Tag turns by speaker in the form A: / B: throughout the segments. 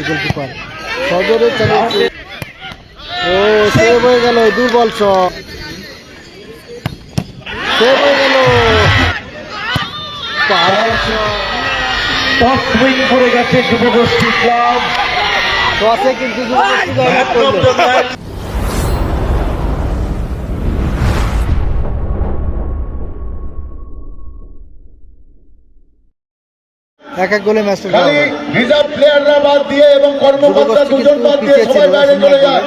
A: গোষ্ঠী গোলকিপার। সজরে চালিয়েছে ও সেভ হয়ে গেল দুর্বল শট। সেভ হয়ে গেল।
B: করে গেছে যুবগোষ্ঠী ক্লাব।
A: টসে কিন্তু যুবগোষ্ঠী এক এক গোলে ম্যাচটা
C: খালি রিজার্ভ প্লেয়াররা বাদ দিয়ে এবং কর্মকর্তা দুজন বাদ দিয়ে সবাই বাইরে চলে যায়।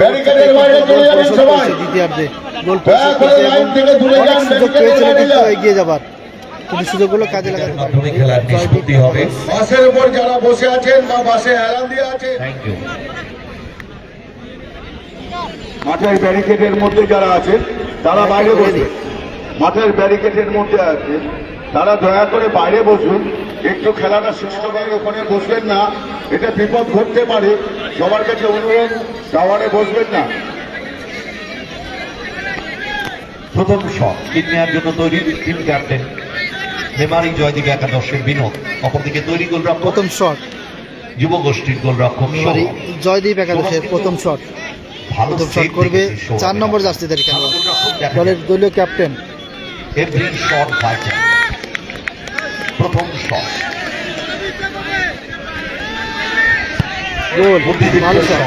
C: ব্যারিকেডের বাইরে চলে যাবেন সবাই।
A: দ্বিতীয়ার্ধে গোল
C: দয়া করে
A: পরিশোধ
C: লাইন থেকে দূরে যান,
A: সুযোগ পেয়েছিল কিন্তু এগিয়ে যাবার। কিন্তু সুযোগগুলো কাজে লাগাতে
B: মাধ্যমে খেলার নিষ্পত্তি হবে।
C: বাসের উপর যারা বসে আছেন বা বাসে হেলান দিয়ে আছেন
B: থ্যাংক ইউ
C: মাঠের ব্যারিকেডের মধ্যে যারা আছেন তারা বাইরে বসে মাঠের ব্যারিকেডের মধ্যে আছে তারা দয়া করে বাইরে বসুন। একটু খেলাটা সুষ্ঠুভাবে ওখানে বসবেন না এটা বিপদ ঘটতে পারে। সবার কাছে অনুরোধ টাওয়ারে বসবেন না।
B: প্রথম শট কিক নেওয়ার জন্য তৈরি টিম ক্যাপ্টেন মেমারি জয়দীপ একাদশের বিনোদ। অপরদিকে তৈরি গোলরক্ষক
A: প্রথম শট।
B: যুবগোষ্ঠীর গোলরক্ষক
A: সরি জয়দীপ একাদশের প্রথম শট।
B: ভালো
A: প্রথম শট করবে চার নম্বর জার্সিদের খেলোয়াড় দলের দলীয় ক্যাপ্টেন
B: এভরি শট ভাইটাল প্রথম শট
A: গোল ভালো শট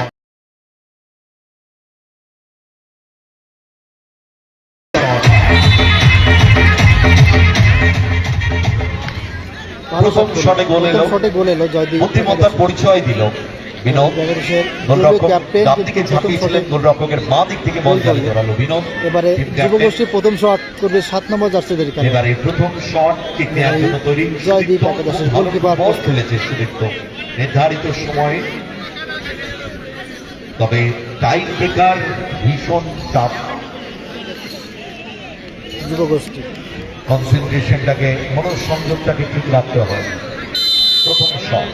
A: ভালো শটে
B: গোল এলো।
A: শটে গোল এলো জয়দীপ।
B: বুদ্ধিমত্তার পরিচয় দিল। বিনোদ গোলরক্ষক ডান দিকে ঝাঁপিয়েছিলেন গোলরক্ষকের বাঁ দিক থেকে বল
A: গোল
B: জালি বিনোদ।
A: এবারে যুবগোষ্ঠীর প্রথম শট করবে সাত নম্বর জার্সিদের খেলোয়াড়
B: এবারে প্রথম শট কিক নেওয়ার জন্য তৈরি
A: জয়দীপ একাদশের গোলকিপার।
B: বল খেলেছে সুদীপ্ত। নির্ধারিত সময়ে। তবে টাইম ব্রেকার ভীষণ টাফ
A: যুবগোষ্ঠী।
B: কনসেন্ট্রেশনটাকে মনোসংযোগটাকে ঠিক রাখতে হয় প্রথম শট।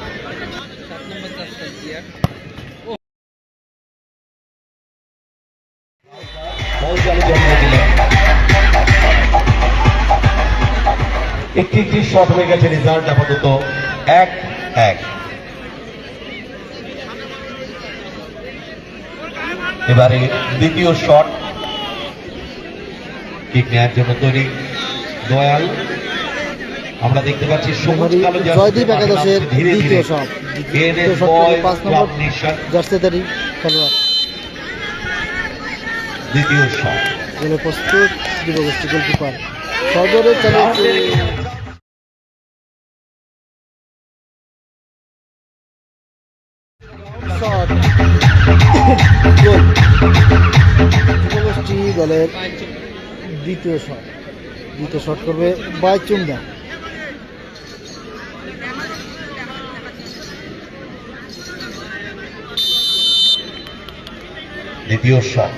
B: একটি একটি শট হয়ে গেছে রেজাল্ট আপাতত এক এক। এবারে দ্বিতীয় শট কিক নেওয়ার জন্য তৈরি দয়াল। আমরা দেখতে পাচ্ছি সবুজ কালো
A: জয়দীপ একাদশের
B: ধীরে
A: দ্বিতীয়
B: ধীরে।
A: শট দ্বিতীয় শট পাঁচ নম্বর জার্সিদারি খেলোয়াড়।
B: দ্বিতীয় শট
A: প্রস্তুত যুবগোষ্ঠী গোলকিপার সদরে শট দলের দ্বিতীয় শট দ্বিতীয় শট করবে বাই চুমদা
B: দ্বিতীয় শট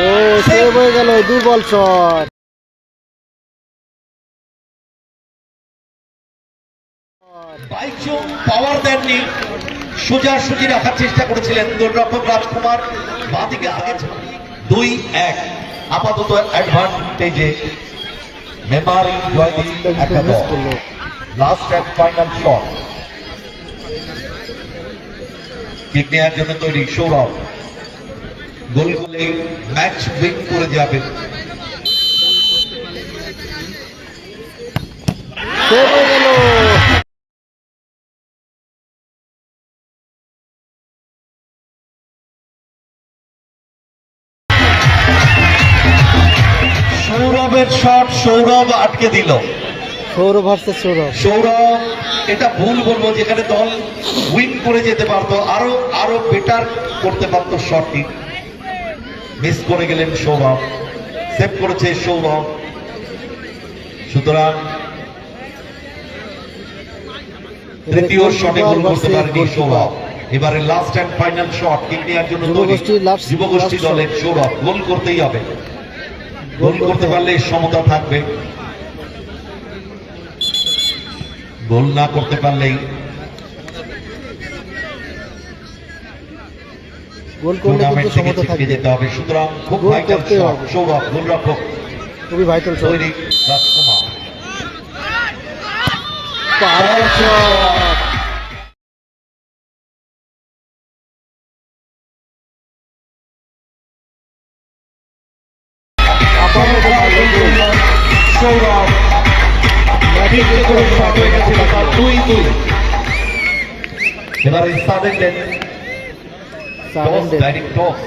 A: ও সেভ হয়ে গেল দুর্বল শট।
B: পাওয়ার দেননি। সোজাসুজি রাখার চেষ্টা করেছিলেন গোলরক্ষক রাজকুমার। বাঁদিকে আগে দুই এক। আপাতত অ্যাডভান্টেজে Memari Joydeep
A: miss
B: last and final shot kick নেওয়ার জন্য তৈরি সৌরভ গোল করলে ম্যাচ উইন করে যাবে। সৌরভের শট সৌরভ আটকে দিল।
A: সৌরভ ভার্সেস সৌরভ।
B: সৌরভ এটা ভুল বলব যেখানে দল উইন করে যেতে পারতো আরও আরও বেটার করতে পারতো শটটি মিস করে গেলেন সৌরভ সেভ করেছে সৌরভ। সুতরাং তৃতীয় শটে গোল করতে পারেনি সৌরভ। এবারে last and final shot kick নেওয়ার জন্য যুবগোষ্ঠী দলের সৌরভ গোল করতেই হবে। গোল করতে পারলে সমতা থাকবে। গোল না করতে পারলেই
A: গোল করলে কিন্তু সমতা থাকবে।
B: যেতে হবে। সুতরাং খুব ভাইটাল। সৌরভ গোলরক্ষক।
A: খুবই vital shot.
B: Rajkumar.
A: Perfect shot.
B: Sourav. দুই দুই। এবারে ডেথ ডাইরেক্ট টস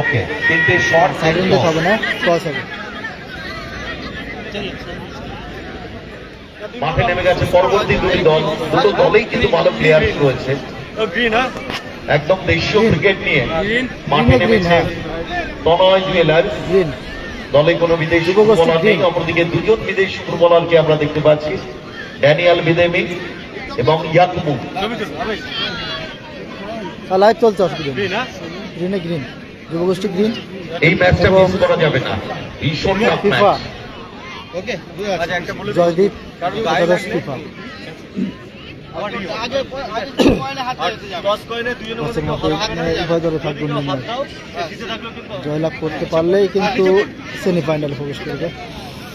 B: ওকে তিনটে শট
A: সাইডেন হবে না ক্রস হবে।
B: মাঠে নেমে গেছে পরবর্তী দুটি দল। দুটো দলেই কিন্তু ভালো প্লেয়ার রয়েছে। একদম দেশীয় ক্রিকেট নিয়ে মাঠে নেমেছে
A: হ্যাঁ।
B: তনয় জুয়েলার্স
A: গ্রিন
B: দলে কোনো বিদেশি ফুটবলার নেই অপরদিকে দুজন বিদেশি ফুটবলারকে আমরা দেখতে পাচ্ছি। ড্যানিয়াল বিদেমি এবং ইয়াকমু
A: লাইভ চলছে অসুবিধা গ্রিনে গ্রিন যুবগোষ্ঠী গ্রিন
B: এই ম্যাচটা মিস করা যাবে না। ভীষণ tough
A: FIFA
B: match
A: Joydeep FIFA দলে থাকবে জয়লাভ করতে পারলেই কিন্তু সেমিফাইনালে প্রবেশ করবে।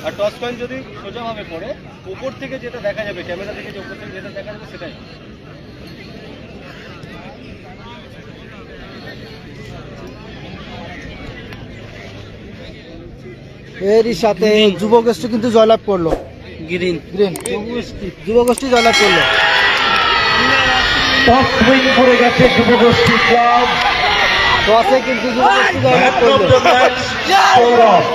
D: আর টস কয়েন যদি সোজাভাবে পড়ে উপর থেকে যেটা দেখা যাবে ক্যামেরা থেকে যে উপর থেকে যেটা দেখা যাবে সেটাই।
A: এরই সাথে যুবগোষ্ঠী কিন্তু জয়লাভ করল।
D: গ্রিন।
A: গ্রিন। যুবগোষ্ঠী জয়লাভ করল।
B: টস উইন করে গেছে যুবগোষ্ঠী ক্লাব।
A: টসে কিন্তু যুবগোষ্ঠী জয়লাভ করল।